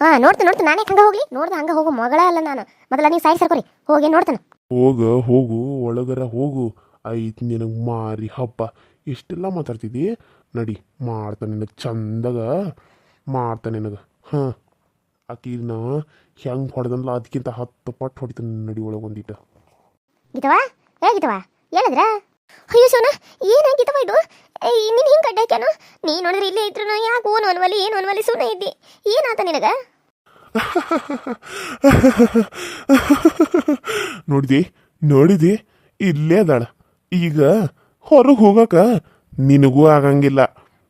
ಹಾ ನೋಡ್ತೀನಿ ನೋಡ್ತೀನಿ. ನಾನೇ ಹಂಗ ಹೋಗ್ಲಿ? ನೋಡ್ದ ಹಂಗ ಹೋಗು. ಮಗಳ ಅಲ್ಲ ನಾನು. ಮೊದಲ ನೀವು ಸೈಡ್ ಸರ್ಕೋರಿ ಹೋಗಿ ನೋಡ್ತಾನೆ. ಹೋಗ ಹೋಗು ಒಳಗರ ಹೋಗು. ಐತ್ ನಿನಗೆ ಮಾರಿ ಹಬ್ಬ. ಇಷ್ಟೆಲ್ಲ ಮಾತಾಡ್ತಿದ್ದಿ? ನಡಿ ಮಾಡ್ತಾನೆ ನಿನಗೆ ಚಂದಗ. ಮಾಡ್ತಾನೆ ನಿನಗೆ. ಹಾಂ. ಆಕಿನ ಹೆಂಗೆ ಹೊಡೆದಲ್ಲ ಅದಕ್ಕಿಂತ ಹತ್ತು ಪಟ್ಟು ಹೊಡಿತಾನೆ ನಡಿ ಒಳಗೆ ಒಂದಿಟ್ಟು ಗೀತವಾ ಏ ಗೀತವಾ ಹೇಳಿದ್ರ ಅಯ್ಯೋ ಸೋನ ಏನಾಗಿತ್ತವ ಇದು ನೀನು ಹಿಂಗೆ ಕಡ್ಡೆ ಹಾಕ್ಯಾನು? ನೀ ನೋಡಿದ್ರೆ ಇಲ್ಲೇ ಇದ್ರು ಯಾಕೆ ಓನ್ ಒನ್ವಲಿ ಏನು ಒನ್ವಲಿ ಸುಮ್ಮನೆ ಇದ್ದಿ. ಏನಾತ ನಿನಗ? ನೋಡಿದಿ ನೋಡಿದಿ ಇಲ್ಲೇ ಅದಾಳ. ಈಗ ಹೊರಗೆ ಹೋಗಕ ನಿನಗೂ ಆಗಂಗಿಲ್ಲ.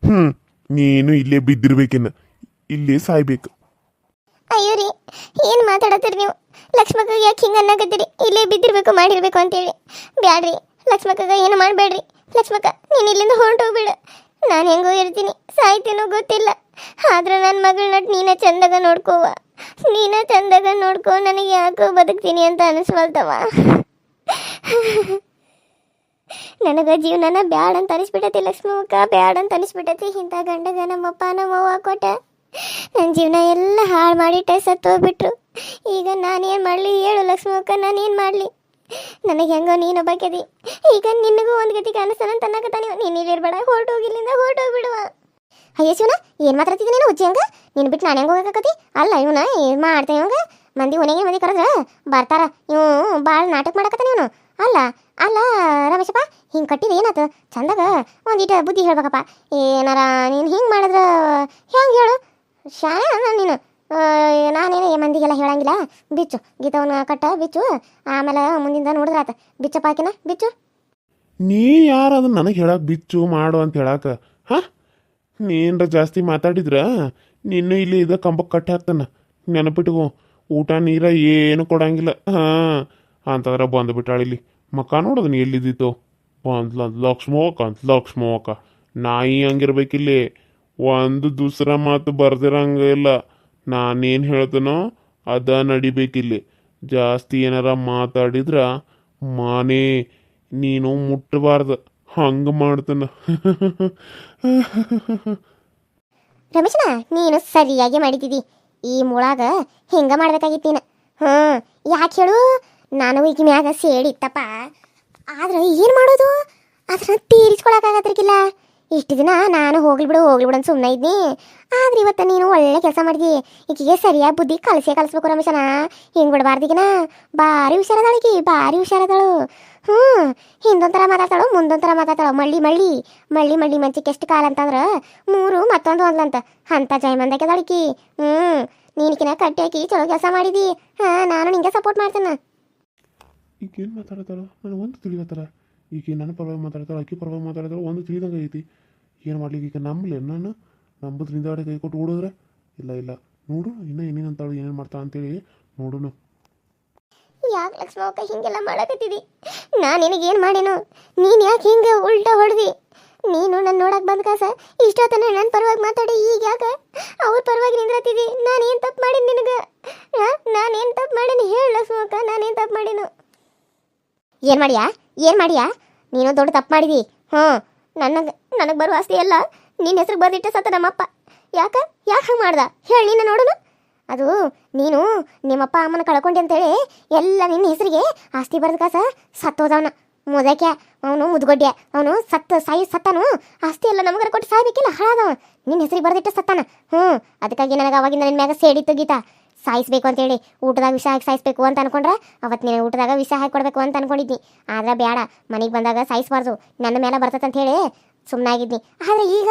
ಹ್ಞೂ ನೀನು ಇಲ್ಲೇ ಬಿದ್ದಿರ್ಬೇಕಿನ್ನ. ಇಲ್ಲೇ ಸಾಯ್ಬೇಕು. ಅಯ್ಯೋ ರೀ ಏನು ಮಾತಾಡತ್ತೀರಿ ನೀವು? ಲಕ್ಷ್ಮಕ್ಕ ಯಾಕೆ ಹಿಂಗೆ ಅನ್ನಕತ್ತೀರಿ? ಇಲ್ಲೇ ಬಿದ್ದಿರ್ಬೇಕು ಮಾಡಿರ್ಬೇಕು ಅಂತೇಳಿ. ಬ್ಯಾಡ್ರಿ ಲಕ್ಷ್ಮಕ್ಕಗ ಏನು ಮಾಡಬೇಡ್ರಿ? ಲಕ್ಷ್ಮಕ್ಕ, ನೀನು ಇಲ್ಲಿಂದ ಹೊರಟೋಗ್ಬೇಡ ನಾನು ಹೆಂಗೋ ಇರ್ತೀನಿ. ಸಾಯ್ತೀನೋ ಗೊತ್ತಿಲ್ಲ. ಆದ್ರೆ ನನ್ನ ಮಗಳನ್ನ ನೀನ ಚಂದಾಗ ನೋಡ್ಕೋವ. ನೀನ ಚಂದಾಗ ನೋಡ್ಕೋ, ನನಗೆ ಯಾಕೋ ಬದುಕ್ತೀನಿ ಅಂತ ಅನಿಸ್ವಲ್ತವ. ನನಗ ಜೀವನನ ಬ್ಯಾಡ ಅಂತ ಅನಿಸ್ಬಿಟ್ಟತಿ ಲಕ್ಷ್ಮಕ್ಕ, ಬ್ಯಾಡ ಅಂತ ಅನಿಸ್ಬಿಟ್ಟತಿ. ಇಂಥ ಗಂಡಗ ನಮ್ಮಪ್ಪ ನಮ್ಮವ್ವ ಕೊಟ್ಟ ನನ್ನ ಜೀವನ ಎಲ್ಲ ಹಾಳು ಮಾಡಿಟ್ಟೆ, ಸತ್ತೋಗ್ಬಿಟ್ರು. ಈಗ ನಾನೇನು ಮಾಡಲಿ? ಹೇಳು ಲಕ್ಷ್ಮಕ್ಕ ನಾನೇನು ಮಾಡಲಿ? ನನಗೆ ಹೆಂಗೋ ನೀನು ಬಗ್ಗೆದಿ. ಈಗ ನಿನಗೂ ಒಂದು ಗತಿ ಕಾಣಿಸ್ತಾನಂತ ಅನ್ನಕತ್ತ ನೀವು ನೀನು ಇಲ್ಲಿರ್ಬೇಡ ಹೊರಟೋಗಿಲ್ಲಿಂದ ಹೊರಟೋಗ್ಬಿಡುವ ಅಯ್ಯ ಶಿವನ ಏನು ಮಾತ್ರ ನೀನು ಉಜ್ಜಿ ಹಂಗ? ನೀನು ಬಿಟ್ಟು ನಾನು ಹೆಂಗ ಹೋಗಕತ್ತಿ ಅಲ್ಲ ಇವನ, ಏನ್ ಮಾಡ್ತೇನೆ ಇವಂಗ? ಮಂದಿ ಮನೆಗೆ ಮಂದಿ ಕರೆದ್ರ? ಬರ್ತಾರ. ಇವು ಭಾಳ ನಾಟಕ ಮಾಡಕತ್ತಾನ ಇವನು. ಅಲ್ಲ ಅಲ್ಲ ರಮೇಶಪ್ಪ, ಹಿಂಗೆ ಕಟ್ಟಿದ ಏನಾತು? ಚಂದಾಗ ಒಂದಿಟ ಬುದ್ಧಿ ಹೇಳ್ಬೇಕಪ್ಪ. ಏನಾರ ನೀನು ಹಿಂಗ್ ಮಾಡಿದ್ರ ಹೆಂಗೆ ಹೇಳು? ಶಾಲೆ ನೀನು. ನಾನೇನು ಮಂದಿಗೆಲ್ಲ ಹೇಳಂಗಿಲ್ಲ. ಬಿಚ್ಚು, ಗೀತವನ್ನ ಕಟ್ಟ, ಬಿಚ್ಚು. ಆಮೇಲೆ ಮುಂದಿಂದ ನೋಡಿದ್ರಾತ ಬಿಚ್ಚಪ್ಪ ಹಾಕಿನ ಬಿಚ್ಚು. ನೀ ಯಾರು ಅದನ್ನ ನನಗೆ ಹೇಳಕ್ ಬಿಚ್ಚು ಮಾಡು ಅಂತ ಹೇಳಾಕ? ಹಾ? ನೀನ್ರ ಜಾಸ್ತಿ ಮಾತಾಡಿದ್ರ? ನಿನ್ನ ಇಲ್ಲಿ ಇದ ಕಂಬಕ್ಕೆ ಕಟ್ಟಿ ಹಾಕ್ತಾನ. ನೆನಪಿಟ್ಕೋ, ಊಟ ನೀರ ಏನು ಕೊಡಂಗಿಲ್ಲ. ಹಾ? ಅಂತಂದ್ರೆ ಬಂದು ಇಲ್ಲಿ. ಮಕ್ಕ ನೋಡೋದು ನೀ ಎಲ್ಲಿದ್ದಿತ್ತು ಬಂದ್ಲ ಲಕ್ಷ್ಮೋಕ ಅಂತ, ಲಕ್ಷ್ಮೋಕ. ನಾಯಿ ಹಂಗಿರ್ಬೇಕಿಲ್ಲಿ. ಒಂದು ದೂಸರ ಮಾತು ಬರ್ದಿರಂಗಿಲ್ಲ. ನಾನೇನು ಹೇಳ್ತಾನೋ ಅದ ನಡಿಬೇಕಿಲ್ಲಿ. ಜಾಸ್ತಿ ಏನಾರ ಮಾತಾಡಿದ್ರ ಮಾನೇ, ನೀನು ಮುಟ್ಟಬಾರ್ದು ಹಂಗೆ ಮಾಡ್ತಾನ. ರಮೇಶನ, ನೀನು ಸರಿಯಾಗಿ ಮಾಡಿದ್ದೀವಿ ಈ ಮುಳಾಗ ಹಿಂಗ ಮಾಡ್ಬೇಕಾಗಿತ್ತು ನೀನು ಯಾಕೆ ಹೇಳು? ನಾನು ಈಗ ಮ್ಯಾಗ ಸೇಡಿತ್ತಪ್ಪ ಆದ್ರೆ ಏನು ಮಾಡೋದು? ಅದನ್ನ ತೀರಿಸ್ಕೊಳಕ್ಕಾಗತ್ತಿರ್ಕಿಲ್ಲ ಇಷ್ಟು ದಿನ ನಾನು ಹೋಗ್ಲಿ ಬಿಡು ಹೋಗ್ಲಿ ಬಿಡು ಅಂತ ಸುಮ್ಮನೆ ಇದ್ನಿ. ಆದ್ರೆ ಇವತ್ತು ನೀನು ಒಳ್ಳೆ ಕೆಲಸ ಮಾಡಿದಿ. ಈಕಿಗೆ ಸರಿಯಾಗಿ ಬುದ್ಧಿ ಕಲಸೇ ಕಲಿಸ್ಬೇಕು ರಮೇಶನ. ಹಿಂಗೆ ಬಿಡಬಾರ್ದಿಗಿನ ಭಾರಿ ಹುಷಾರದಾಳಿಕಿ ಭಾರಿ ಹುಷಾರದಾಳು. ಹ್ಞೂ ಹಿಂದೊಂಥರ ಮಾತಾಡ್ತಾಳು ಮುಂದೊಂಥರ ಮಾತಾಡ್ತಾಳು. ಮಳ್ಳಿ ಮಳ್ಳಿ ಮಳ್ಳಿ ಮಳ್ಳಿ ಮಂಚಿಗೆ ಎಷ್ಟು ಕಾಲ ಅಂತಂದ್ರೆ ಮೂರು, ಮತ್ತೊಂದು ಒಂದ್ಲಂತ ಅಂತ. ಜಯಮಂದಕ್ಕೆ ಹ್ಞೂ ನೀನ್ಕಿನ ಕಟ್ಟಿ ಹಾಕಿ ಚಲೋ ಕೆಲಸ ಮಾಡಿದಿ. ಹಾಂ, ನಾನು ನಿಂಗೆ ಸಪೋರ್ಟ್ ಮಾಡ್ತೇನೆ. ಈಗ ಏನು ಮಾತಾಡ್ತಾಳ? ನನಗೆ ಒಂದು ತಿಳಿಯತ್ತಾರ ಈಗ ನನ್ನ ಪರವಾಗಿ ಮಾತಾಡ್ತಾಳೆ, ಅಕ್ಕಿ ಪರವಾಗಿ ಮಾತಾಡ್ತಾಳೆ, ಒಂದು ತಿಳಿದಂಗೆ ಐತಿ. ಏನು ಮಾಡ್ಲಿಕ್ಕೆ ಈಗ ನಂಬಲಿ ನಾನು ನಂಬುದ್ರಿಂದ ಕೈ ಕೊಟ್ಟು ಓಡಿದ್ರೆ? ಇಲ್ಲ ಇಲ್ಲ. ನೋಡು, ಇನ್ನೂ ಏನೇನು ಅಂತಾಳು ಏನೇನು ಮಾಡ್ತಾಳೆ ಅಂತೇಳಿ ನೋಡೋಣ. ಯಾಕೆ ಲಕ್ಷ್ಮಕ್ಕ ಹಿಂಗೆಲ್ಲ ಮಾಡಕತ್ತಿದಿ? ನಾನು ನಿನಗೇನು ಮಾಡೇನು? ನೀನು ಯಾಕೆ ಹಿಂಗೆ ಉಲ್ಟಾ ಹೊಡೆದಿ? ನೀನು ನನ್ನ ನೋಡಕ್ ಬಂದ ಕಾಸ? ಇಷ್ಟೊತ್ತನ ನನ್ನ ಪರವಾಗಿ ಮಾತಾಡಿ, ಈಗ ಯಾಕೆ? ಅವ್ರ ಪರವಾಗಿ ನಾನು ಏನು ತಪ್ಪು ಮಾಡೀನಿ ನಿನಗೆ? ಏನು ತಪ್ಪು ಮಾಡೀನಿ? ಹೇಳು ಲಕ್ಷ್ಮಕ್ಕ ನಾನೇನು ತಪ್ಪು ಮಾಡೀನು? ಏನು ಮಾಡ್ಯಾ? ಏನು ಮಾಡ್ಯಾ? ನೀನು ದೊಡ್ಡ ತಪ್ಪು ಮಾಡಿದಿ. ಹ್ಞೂ ನನಗೆ ನನಗೆ ಬರುವ ಆಸ್ತಿ ಎಲ್ಲ ನಿನ್ನ ಹೆಸರು ಬರ್ದಿಟ್ಟ ಸತ್ತ ನಮ್ಮಪ್ಪ. ಯಾಕ? ಯಾಕೆ ಹಂಗೆ ಮಾಡ್ದ? ಹೇಳಿ ನೀನು ನೋಡೋಣ. ಅದು ನೀನು ನಿಮ್ಮಪ್ಪ ಅಮ್ಮನ ಕಳ್ಕೊಂಡೆ ಅಂತೇಳಿ ಎಲ್ಲ ನಿನ್ನ ಹೆಸರಿಗೆ ಆಸ್ತಿ ಬರೆದ ಕಾಸ ಸತ್ತೋದವನ. ಮುದಕ್ಯ, ಅವನು ಮುದ್ಗೊಡ್ಡೆ ಅವನು ಸತ್ತ ಸಾಯಿ ಸತ್ತನು. ಆಸ್ತಿ ಎಲ್ಲ ನಮಗರ ಕೊಟ್ಟು ಸಾಯ್ಬೇಕಿಲ್ಲ ಹಾಳಾದವ ನಿನ್ನ ಹೆಸರಿಗೆ ಬರೆದಿಟ್ಟ ಸತ್ತಾನ. ಹ್ಞೂ, ಅದಕ್ಕಾಗಿ ನನಗೆ ಅವಾಗಿಂದ ನಿನ್ನ ಮ್ಯಾಗ ಸೇಡಿತ್ತು ಗೀತಾ. ಸಾಯಿಸ್ಬೇಕು ಅಂತೇಳಿ ಊಟದಾಗ ವಿಷ ಹಾಕಿ ಸಾಯಿಸ್ಬೇಕು ಅಂತ ಅನ್ಕೊಂಡ್ರೆ ಅವತ್ತು ನೀನು ಊಟದಾಗ ವಿಷ ಹಾಕಿ ಕೊಡಬೇಕು ಅಂತ ಅನ್ಕೊಂಡಿದ್ನಿ. ಆದ್ರೆ ಬೇಡ ಮನೆಗೆ ಬಂದಾಗ ಸಾಯಿಸ್ಬಾರ್ದು. ನನ್ನ ಮೇಲೆ ಬರ್ತೈತೆ ಅಂತ ಹೇಳಿ ಸುಮ್ಮನಾಗಿದ್ನಿ ಆದರೆ ಈಗ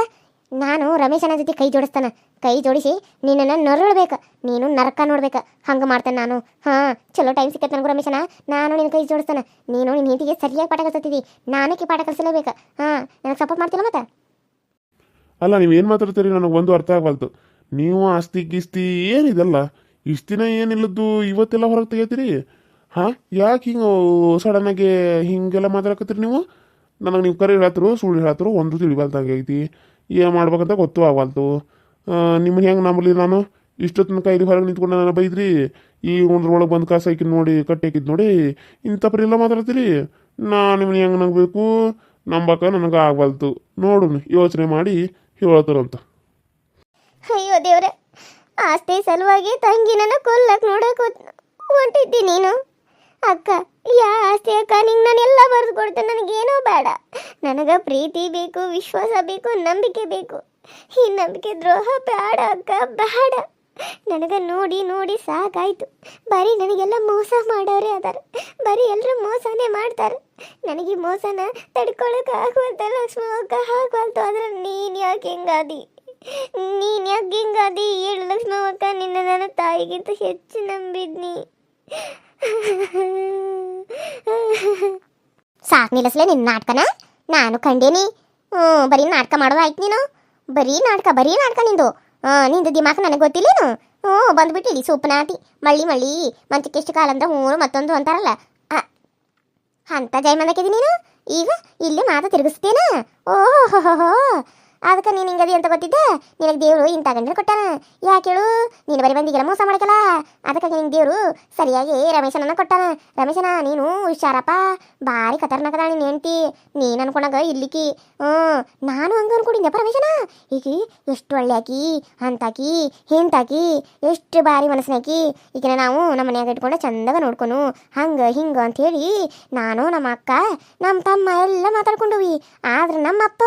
ನಾನು ರಮೇಶನ ಜೊತೆ ಕೈ ಜೋಡಿಸ್ತಾನ. ಕೈ ಜೋಡಿಸಿ ನಿನ್ನನ್ನು ನರಳ್ಬೇಕು. ನೀನು ನರಕ ನೋಡ್ಬೇಕು. ಹಂಗೆ ಮಾಡ್ತೇನೆ ನಾನು. ಹಾಂ, ಚಲೋ ಟೈಮ್ ಸಿಕ್ಕತ್ತೆ ನನಗೂ ರಮೇಶನ ನಾನು ನಿನ್ನ ಕೈ ಜೋಡಿಸ್ತಾನೆ. ನೀನು ನಿನ್ನ ಹಿಂದಿಗೆ ಸರಿಯಾಗಿ ಪಾಠ ಕಲಿಸ್ತಿದ್ದಿ ನಾನಕ್ಕೆ ಪಾಠ ಕಲಿಸಲೇಬೇಕು. ಹಾಂ, ನನಗೆ ಸಪೋರ್ಟ್ ಮಾಡ್ತಿಲ್ಲ ಮತ್ತೆ? ಅಲ್ಲ, ನೀವು ಏನು ಮಾತಾಡ್ತೀರಿ? ನನಗೆ ಒಂದು ಅರ್ಥ ಆಗಬಾರ್ದು ನೀವು ಆಸ್ತಿ ಗೀಸ್ತಿ ಏನಿದೆಲ್ಲ ಇಷ್ಟು ದಿನ ಏನಿಲ್ಲದ್ದು ಇವತ್ತೆಲ್ಲ ಹೊರಗೆ ತೆಗಿತೀರಿ ಹಾಂ? ಯಾಕೆ ಹಿಂಗೆ ಸಡನ್ನಾಗಿ ಹಿಂಗೆಲ್ಲ ಮಾತಾಡಕತ್ತೀರಿ ನೀವು? ನನಗೆ ನೀವು ಕರೆ ಹೇಳತ್ತರು ಸುಳ್ಳು ಹೇಳತ್ತರು ಒಂದು ತಿಳಿಬಲ್ದಂಗೆ ಐತಿ. ಏನು ಮಾಡ್ಬೇಕಂತ ಗೊತ್ತು ಆಗಲ್ತು ನಿಮ್ಮನ್ನ ಹೆಂಗೆ ನಂಬಲಿ ನಾನು? ಇಷ್ಟೊತ್ತಿನ ಇಲ್ಲಿ ಹೊರಗೆ ನಿಂತ್ಕೊಂಡು ನಾನು ಬೈದ್ರಿ? ಈ ಒಂದ್ರೊಳಗೆ ಬಂದು ಕಾಸು ಹಾಕಿದ್ ನೋಡಿ ಕಟ್ಟಿ ನೋಡಿ ಇಂಥ ಪರಿ ಎಲ್ಲ ಮಾತಾಡ್ತೀರಿ ನಾ ನಿಮ್ಮನ್ನ ಹೆಂಗೆ ನಂಬಬೇಕು? ನಂಬಕ ನನಗೆ ಆಗವಲ್ತು ನೋಡು ಯೋಚನೆ ಮಾಡಿ ಹೇಳ್ತಾರಂತ ಅಯ್ಯೋ ದೇವ್ರೆ ಆಸ್ತಿ ಸಲುವಾಗಿ ತಂಗಿನ ಕೊಲ್ಲಕ್ ನೋಡಕ್ ಹೊಂಟಿದ್ದಿ ನೀನು. ಅಕ್ಕ ಯಾ ಆಸ್ತಿ ಅಕ್ಕ ನಿಂಗೆ ನಾನೆಲ್ಲ ಬರೆದು ಕೊಡ್ತೇನೆ ನನಗೇನೋ ಬೇಡ. ನನಗೆ ಪ್ರೀತಿ ಬೇಕು, ವಿಶ್ವಾಸ ಬೇಕು, ನಂಬಿಕೆ ಬೇಕು. ಈ ನಂಬಿಕೆ ದ್ರೋಹ ಬೇಡ ಅಕ್ಕ, ಬೇಡ. ನನಗೆ ನೋಡಿ ನೋಡಿ ಸಾಕಾಯ್ತು. ಬರೀ ನನಗೆಲ್ಲ ಮೋಸ ಮಾಡೋರೇ ಅದಾರ. ಬರೀ ಎಲ್ಲರೂ ಮೋಸನೇ ಮಾಡ್ತಾರೆ. ನನಗೆ ಮೋಸನ ತಡ್ಕೊಳಕ್ಕೆ ಆಗುವಂತ ಲಕ್ಷ್ಮಿ ಹಾಕುವಂತ ಆದ್ರೆ ನೀನು ಯಾಕೆ ಹಿಂಗಾದಿ ನೀನು ಯಾಕೆ ಹಿಂಗಾದಿ ಹೇಳು ಲಕ್ಷ್ಮಿ ಅಕ್ಕ ನಿನ್ನ ನನ್ನ ತಾಯಿಗಿಂತ ಹೆಚ್ಚು ನಂಬಿದ್ನಿ. ಸಾಕ್ ನಿಲ್ಲಿಸ್ಲೆ ನಿನ್ನ ನಾಟಕನ. ನಾನು ಕಂಡೇನಿ. ಹ್ಞೂ, ಬರೀ ನಾಟಕ ಮಾಡೋದಾಯ್ತು ನೀನು. ಬರೀ ನಾಟಕ ಬರೀ ನಾಟಕ ನಿಂದು. ಹಾಂ ನಿಂದು ದಿಮಾಕ್ ನನಗೆ ಗೊತ್ತಿಲ್ಲೇನು? ಹ್ಞೂ ಬಂದ್ಬಿಟ್ಟಿಲಿ ಸೂಪನಾಟಿ ಮಳ್ಳಿ ಮಳ್ಳಿ, ಮಂಚಕ್ಕೆ ಎಷ್ಟು ಕಾಲ ಅಂದ್ರೆ ಹ್ಞೂ ಮತ್ತೊಂದು ಅಂತಾರಲ್ಲ. ಅಂತ ಜೈ ಮಂದಕ್ಕಿದಿ ನೀನು? ಈಗ ಇಲ್ಲಿ ಮಾತು ತಿರುಗಿಸ್ತೇನ. ಓಹೋ ಅದಕ್ಕೆ ನೀನು ಹಿಂಗದಿ ಅಂತ ಗೊತ್ತಿದ್ದೆ? ನಿನಗೆ ದೇವರು ಇಂಥ ಗಂಡನ ಕೊಟ್ಟಾನ. ಯಾಕೆ ಹೇಳು? ನೀನು ಬರೀ ಬಂದಿಗೆಲ್ಲ ಮೋಸ ಮಾಡಕಲ್ಲ? ಅದಕ್ಕಾಗಿ ನಿಂಗೆ ದೇವರು ಸರಿಯಾಗಿ ರಮೇಶನನ್ನ ಕೊಟ್ಟಾನ. ರಮೇಶನ, ನೀನು ಹುಷಾರಪ್ಪ. ಭಾರಿ ಖತರ್ನಾಕದ ನೀನು ಹೆಂಡ್ತಿ. ನೀನು ಅನ್ಕೊಂಡಾಗ ಇಲ್ಲಿಕಿ. ಹ್ಞೂ, ನಾನು ಹಂಗೆ ಅನ್ಕೊಂಡಿದ್ದೆಪ್ಪ ರಮೇಶನ. ಈಗ ಎಷ್ಟು ಒಳ್ಳೆ ಆಕಿ, ಅಂತಾಕಿ, ಹಿಂತಾಕಿ, ಎಷ್ಟು ಭಾರಿ ಮನಸ್ಸಿನಾಕಿ ಈಗ ನಾವು ನಮ್ಮ ಮನ್ಯಾಗ ಇಟ್ಕೊಂಡು ಚಂದಾಗ ನೋಡ್ಕೊನು. ಹಂಗೆ, ಹಿಂಗೆ ಅಂಥೇಳಿ ನಾನು ನಮ್ಮ ಅಕ್ಕ, ನಮ್ಮ ತಮ್ಮ ಎಲ್ಲ ಮಾತಾಡ್ಕೊಂಡವಿ. ಆದ್ರೆ ನಮ್ಮಪ್ಪ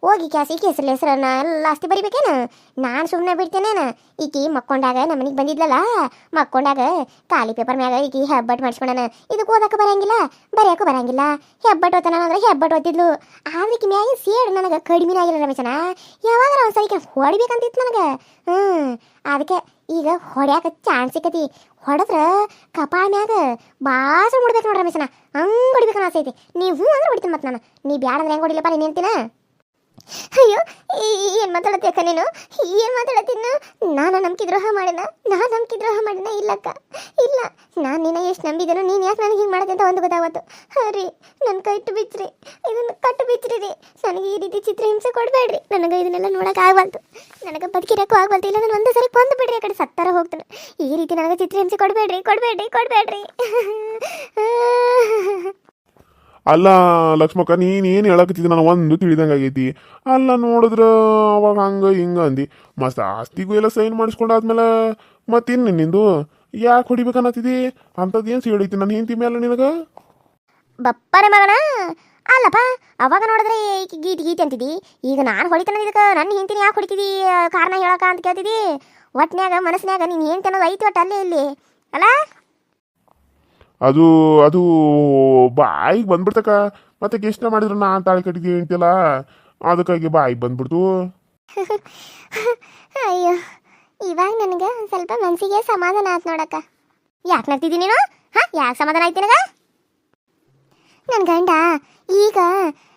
ಹೋಗಿ ಕ್ಯಾಸಿ ಹೆಸರು ಹೆಸರನ್ನ ಎಲ್ಲ ಆಸ್ತಿ ಬರಿಬೇಕೇನ? ನಾನು ಸುಮ್ಮನೆ ಬಿಡ್ತೇನೇನ? ಈಕಿ ಮಕ್ಕೊಂಡಾಗ ನಮ್ಮ ಮನೆಗೆ ಬಂದಿದ್ಲಲ್ಲ, ಮಕ್ಕೊಂಡಾಗ ಖಾಲಿ ಪೇಪರ್ ಮ್ಯಾಗ ಈಕಿ ಹೆಬ್ಬಟ್ ಮಾಡಿಸ್ಕೊಂಡನ. ಇದಕ್ಕೆ ಓದಕ್ಕೆ ಬರಂಗಿಲ್ಲ ಬರೆಯೋಕೆ ಬರಂಗಿಲ್ಲ. ಹೆಬ್ಬಟ್ ಓದ್ತಾನ ಅಂದ್ರೆ ಹೆಬ್ಬಟ್ ಓದಿದ್ಲು ಆದ್ರೆ ಈಕಿ ಮ್ಯಾಗಿನ ಸೇಡ್ ನನಗೆ ಕಡಿಮೆ ಆಗಿಲ್ಲ ರಮೇಶನ. ಯಾವಾಗ ಒಂದ್ಸಲ ಈಕೆ ಹೊಡಿಬೇಕಂತಿತ್ತು ನನಗೆ. ಹ್ಞೂ ಅದಕ್ಕೆ ಈಗ ಹೊಡ್ಯಾಕ ಚಾನ್ಸ್ ಸಿಕ್ಕತಿ. ಹೊಡೆದ್ರ ಕಪಾಳ ಮ್ಯಾಗ ಬಾಸ ಮುಡ್ಬೇಕು ನೋಡ್ರಿ ರಮೇಶನ. ಹಂಗೆ ಹೊಡಿಬೇಕು ಆಸೈತಿ ನೀವು ಹ್ಞೂ ಅಂದ್ರೆ ಹೊಡಿತೀನಿ ಮತ್ತೆ ನಾನು. ನೀ ಬ್ಯಾಡ ಅಂದ್ರೆ ಹೆಂಗೆ ಹೊಡಿಲಪ್ಪ ನೀನು ಹೇಳ್ತೀನ? ಅಯ್ಯೋ ಏನು ಮಾತಾಡತ್ತೀಯಕ್ಕ ನೀನು? ಏನು ಮಾತಾಡತ್ತೀನ ನಾನು ನಂಬಿಕೆ ದ್ರೋಹ ಮಾಡಿನ? ನಾನು ನಂಬಿಕೆ ದ್ರೋಹ ಮಾಡಿನ? ಇಲ್ಲಕ್ಕ. ಇಲ್ಲ. ನಾನು ನಿನ್ನ ಎಷ್ಟು ನಂಬಿದನು ನೀನು ಯಾಕೆ ನನಗೆ ಹಿಂಗೆ ಮಾಡತ್ತೆ ಅಂತ ಒಂದು ಗೊತ್ತಾಗತ್ತು ರೀ ನನ್ನ ಕಟ್ಟು ಬಿಚ್ಚ್ರಿ ಇದನ್ನ ಕಟ್ಟು ಬಿಚ್ಚ್ರಿ ರೀ. ನನಗೆ ಈ ರೀತಿ ಚಿತ್ರಹಿಂಸೆ ಕೊಡಬೇಡ್ರಿ. ನನಗೆ ಇದನ್ನೆಲ್ಲ ನೋಡಕ್ಕೆ ಆಗಬಾರ್ದು ನನಗೆ ಬದುಕಿರಕ್ಕೂ ಆಗಬಾರ್ದು ಇಲ್ಲ, ನಾನು ಒಂದೇ ಸರಿ ಬಂದು ಬಿಡ್ರಿ ಆ ಕಡೆ ಸತ್ತಾರ ಹೋಗ್ತಾನೆ. ಈ ರೀತಿ ನನಗೆ ಚಿತ್ರಹಿಂಸೆ ಕೊಡಬೇಡ್ರಿ ಕೊಡಬೇಡ್ರಿ ಕೊಡಬೇಡ್ರಿ. ಅಲ್ಲ ಲಕ್ಷ್ಮಕ್ಕ, ನೀನು ಏನು ಹೇಳಕತ್ತಿದ್ದೆ? ನಾನು ಒಂದು ತಿಳಿದಂಗೆ ಆಗೈತಿ. ಅಲ್ಲ ನೋಡಿದ್ರ ಅವಾಗ ಹಂಗೆ ಹಿಂಗೆ ಅಂದಿ. ಮಸ್ತ್ ಆಸ್ತಿಗೂ ಎಲ್ಲ ಸೈನ್ ಮಾಡಿಸ್ಕೊಂಡಾದ್ಮೇಲೆ ಮತ್ತಿನ್ನು ನಿಂದು? ಯಾಕೆ ಹೊಡಿಬೇಕನ್ನತ್ತಿದ್ದಿ ಅಂಥದ್ದು ಏನು ನನ್ನ ಹೆಂಡತಿ ಮೇಲೆ ನಿನಗೆ? ಬಪ್ಪರೆ ಮಗನ? ಅಲ್ಲಪ್ಪ, ಅವಾಗ ನೋಡಿದ್ರೆ ಗೀಟ್ ಗೀಟ್ ಅಂತಿದ್ದಿ. ಈಗ ನಾನು ಹೊಡಿತಾನ ಇದಕ್ಕೆ ನನ್ನ ಹೆಂಡತಿನ ಯಾಕೆ ಹೊಡಿತಿದ್ದಿ ಕಾರಣ ಹೇಳಕ ಅಂತ ಕೇಳ್ತಿದ್ದಿ. ಒಟ್ನ್ಯಾಗ, ಮನಸ್ನ್ಯಾಗ ನೀನು ಏನು ಅನ್ನೋದು ಐತಿ ಒಟ್ಟು ಅಲ್ಲೇ ಇಲ್ಲಿ. ಅಲ್ಲ? ಅದು ಅದು, ಬಾಯಿಗೆ ಬಂದ್ಬಿಡ್ತಕ್ಕ. ಮತ್ತೆ ಎಷ್ಟು ಮಾಡಿದ್ರು ನಾ ತಾಳಿ ಕಟ್ಟಿದ್ದೆ ಅಂತಿಲ್ಲ ಅದಕ್ಕಾಗಿ ಬಾಯಿಗೆ ಬಂದ್ಬಿಡ್ತು. ಅಯ್ಯೋ, ಇವಾಗ ನನಗೆ ಸ್ವಲ್ಪ ಮನಸ್ಸಿಗೆ ಸಮಾಧಾನ ಆಯ್ತು ನೋಡಕ್ಕ. ಯಾಕೆ ನಗ್ತಿದ್ದೀನಿ ನೀನು? ಹಾ, ಯಾಕೆ ಸಮಾಧಾನ ಆಯ್ತು ನನಗ? ನನ್ನ ಗಂಡ, ಈಗ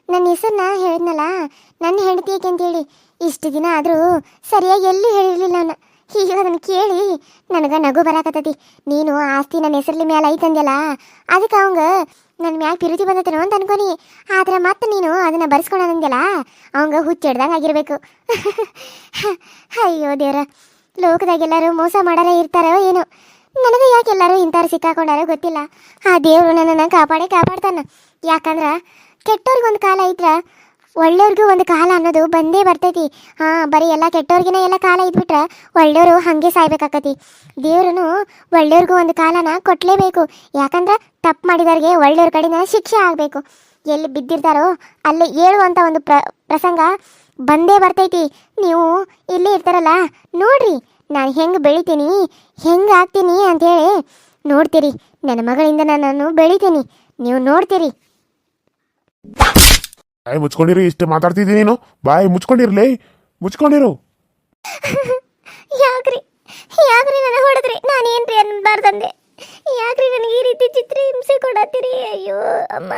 ನನ್ನ ಹೆಸರನ್ನ ಹೇಳಿದ್ನಲ್ಲ ನನ್ನ ಹೆಂಡತಿ ಅಂತ ಅಂತೇಳಿ, ಇಷ್ಟು ದಿನ ಆದರೂ ಸರಿಯಾಗಿ ಎಲ್ಲಿ ಹೇಳಿರಲಿಲ್ಲ ಅವನು. ಈಗ ಅದನ್ನು ಕೇಳಿ ನನಗೆ ನಗು ಬರಾಕತ್ತತಿ. ನೀನು ಆಸ್ತಿ ನನ್ನ ಹೆಸರಲ್ಲಿ ಮೇಲೆ ಐತಂದ್ಯಲ್ಲ, ಅದಕ್ಕೆ ಅವಂಗ ನನ್ನ ಮ್ಯಾಗ ಪಿರುತಿ ಬಂದತೇನೋ ಅಂತ ಅನ್ಕೊನಿ. ಆದ್ರೆ ಮತ್ತೆ ನೀನು ಅದನ್ನು ಬರ್ಸ್ಕೊಂಡಂದ್ಯಲ್ಲ ಅವಂಗ ಹುಚ್ಚಿಡ್ದಂಗೆ ಆಗಿರಬೇಕು. ಅಯ್ಯೋ ದೇವ್ರ ಲೋಕದಾಗೆಲ್ಲರೂ ಮೋಸ ಮಾಡಾರ ಇರ್ತಾರೋ ಏನು. ನನಗೆ ಯಾಕೆ ಎಲ್ಲರೂ ಇಂಥವ್ರು ಸಿಕ್ಕಾಕೊಂಡಾರೋ ಗೊತ್ತಿಲ್ಲ. ಆ ದೇವರು ನನ್ನನ್ನು ಕಾಪಾಡೇ ಕಾಪಾಡ್ತಾನ. ಯಾಕಂದ್ರೆ ಕೆಟ್ಟವ್ರಿಗೊಂದು ಕಾಲ ಐತ್ರ ಒಳ್ಳೆಯವ್ರಿಗೂ ಒಂದು ಕಾಲ ಅನ್ನೋದು ಬಂದೇ ಬರ್ತೈತಿ. ಹಾಂ, ಬರೀ ಎಲ್ಲ ಕೆಟ್ಟವ್ರಿಗಿನ ಎಲ್ಲ ಕಾಲ ಇದ್ಬಿಟ್ರೆ ಒಳ್ಳೆಯವರು ಹಾಗೆ ಸಾಯ್ಬೇಕಾಕತಿ. ದೇವ್ರೂ ಒಳ್ಳೆಯವ್ರಿಗೂ ಒಂದು ಕಾಲನ ಕೊಟ್ಟಲೇಬೇಕು ಯಾಕಂದ್ರೆ ತಪ್ಪು ಮಾಡಿದವ್ರಿಗೆ ಒಳ್ಳೆಯವ್ರ ಕಡೆನ ಶಿಕ್ಷೆ ಆಗಬೇಕು. ಎಲ್ಲಿ ಬಿದ್ದಿರ್ತಾರೋ ಅಲ್ಲಿ ಹೇಳುವಂಥ ಒಂದು ಪ್ರ, ಪ್ರಸಂಗ ಬಂದೇ ಬರ್ತೈತಿ. ನೀವು ಇಲ್ಲೇ ಇರ್ತಾರಲ್ಲ, ನೋಡ್ರಿ, ನಾನು ಹೆಂಗೆ ಬೆಳಿತೀನಿ, ಹೆಂಗೆ ಆಗ್ತೀನಿ ಅಂತೇಳಿ ನೋಡ್ತೀರಿ. ನನ್ನ ಮಗಳಿಂದ ನಾನು ಬೆಳಿತೀನಿ. ನೀವು ನೋಡ್ತೀರಿ. ಬಾಯಿ ಮುಚ್ಕೊಂಡಿರಿ, ಇಷ್ಟು ಮಾತಾಡ್ತಿದ್ದೀನಿ ನೀನು. ಬಾಯಿ, ಮುಚ್ಕೊಂಡಿರ್ಲಿ. ಮುಚ್ಕೊಂಡಿರು. ಯಾಕ್ರಿ? ಯಾಕ್ರಿ ನನ್ನ ಹೊಡೆದ್ರಿ? ನಾನೇನ್ರಿ ಅನ್ಬಾರ್ದಂದೆ? ಯಾಕ್ರಿ ನನಗೆ ಈ ರೀತಿ ಚಿತ್ರ ಹಿಂಸೆ ಕೊಡತ್ತೀರಿ? ಅಯ್ಯೋ, ಅಮ್ಮ.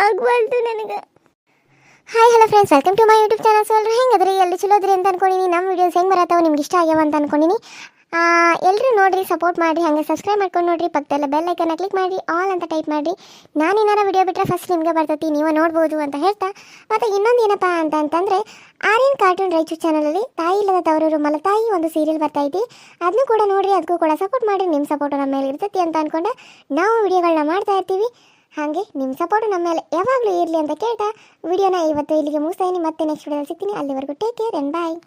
ಆಗ್ಬಾರ್ದು ನನಗೆ. Hi hello friends welcome to my YouTube channel ಸೋಲ್ರಿ ಹೆಂಗದ್ರಿ? ಎಲ್ಲಿ ಚಲೋದ್ರಿ ಅಂತ ಅನ್ಕೊಂಡಿನಿ. ನಮ್ಮ ವಿಡಿಯೋಸ್ ಹೆಂಗೆ ಬರತ್ತಾವ? ನಿಮ್ಗೆ ಇಷ್ಟ ಆಗ್ಯಾವ ಅಂತ ಅನ್ಕೊಂಡಿನಿ. ಎಲ್ಲರೂ ನೋಡಿರಿ ಸಪೋರ್ಟ್ ಮಾಡಿ ಹಾಗೆ ಸಬ್ಸ್ಕ್ರೈಬ್ ಮಾಡ್ಕೊಂಡು ನೋಡಿರಿ, ಪಕ್ಕದಲ್ಲೇ ಬೆಲ್ ಐಕನ್ನ ಕ್ಲಿಕ್ ಮಾಡಿ ಆಲ್ ಅಂತ ಟೈಪ್ ಮಾಡಿ ನಾನು ಏನಾರ ವಿಡಿಯೋ ಬಿಟ್ಟರೆ ಫಸ್ಟ್ ನಿಮಗೆ ಬರ್ತೈತಿ, ನೀವು ನೋಡ್ಬೋದು ಅಂತ ಹೇಳ್ತಾ. ಮತ್ತು ಇನ್ನೊಂದು ಏನಪ್ಪ ಅಂತ ಅಂತಂದರೆ ಆರ್ಯನ್ ಕಾರ್ಟೂನ್ ರೈಚೂರ್ ಚಾನಲಲ್ಲಿ ತಾಯಿ ಇಲ್ಲದ ತವರೂರು ಮಲತಾಯಿ ಒಂದು ಸೀರಿಯಲ್ ಬರ್ತೈತಿ ಅದನ್ನು ಕೂಡ ನೋಡಿರಿ ಅದಕ್ಕೂ ಕೂಡ ಸಪೋರ್ಟ್ ಮಾಡಿ ನಿಮ್ಮ ಸಪೋರ್ಟು ನಮ್ಮ ಮೇಲೆ ಇರ್ತೈತಿ ಅಂತ ಅಂದ್ಕೊಂಡು ನಾವು ವಿಡಿಯೋಗಳನ್ನ ಮಾಡ್ತಾ ಇರ್ತೀವಿ. ಹಾಗೆ ನಿಮ್ಮ ಸಪೋರ್ಟ್ ನಮ್ಮ ಮೇಲೆ ಯಾವಾಗಲೂ ಇರಲಿ ಅಂತ ಕೇಳ್ತಾ. ವಿಡಿಯೋನ ಇವತ್ತು ಇಲ್ಲಿಗೆ ಮುಗಿಸ್ತಾ ಮತ್ತೆ ನೆಕ್ಸ್ಟ್ ವಿಡಿಯೋದಲ್ಲಿ ಸಿಗ್ತೀನಿ. ಅಲ್ಲಿವರೆಗೂ ಟೇಕ್ ಕೇರ್ ಆ್ಯಂಡ್ ಬಾಯ್